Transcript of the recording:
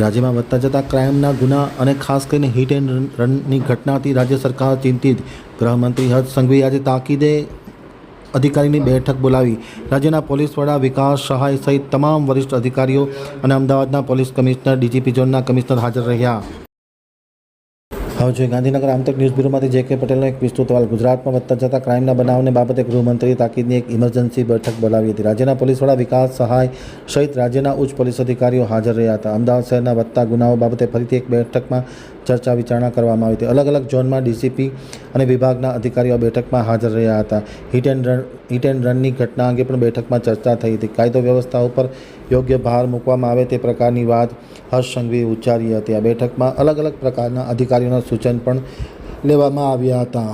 રાજ્યમાં વધતા જતા ક્રાઇમના ગુના અને ખાસ કરીને હિટ એન્ડ રનની ઘટનાથી રાજ્ય સરકાર ચિંતિત. ગૃહમંત્રી હર્ષ સંઘવી આજે તાકીદે અધિકારીની બેઠક બોલાવી. રાજ્યના પોલીસ વડા વિકાસ સહાય સહિત તમામ વરિષ્ઠ અધિકારીઓ અને અમદાવાદના પોલીસ કમિશનર, ડીજીપી ઝોનના કમિશનર હાજર રહ્યા. જોઈએ ગાંધીનગર આમતક ન્યૂઝ બ્યુરોમાંથી જે કે પટેલનો એક વિસ્તૃત અહેવાલ. ગુજરાતમાં વધતા જતા ક્રાઇમના બનાવને બાબતે ગૃહમંત્રીએ તાકીદની એક ઇમરજન્સી બેઠક બોલાવી હતી. રાજ્યના પોલીસ વિકાસ સહાય સહિત રાજ્યના ઉચ્ચ પોલીસ અધિકારીઓ હાજર રહ્યા હતા. અમદાવાદ શહેરના વધતા ગુનાઓ બાબતે ફરીથી એક બેઠકમાં ચર્ચા વિચારણા કરવામાં આવી હતી. અલગ અલગ ઝોનમાં ડીસીપી અને વિભાગના અધિકારીઓ બેઠકમાં હાજર રહ્યા હતા. Hit and run, hit and રનની ઘટના અંગે પણ બેઠકમાં ચર્ચા થઈ હતી. કાયદો વ્યવસ્થા ઉપર યોગ્ય ભાર મૂકવામાં આવે તે પ્રકારની વાત હર્ષ સંઘવીએ ઉચ્ચારી હતી. આ બેઠકમાં અલગ અલગ પ્રકારના અધિકારીઓના સૂચન પણ લેવામાં આવ્યા હતા.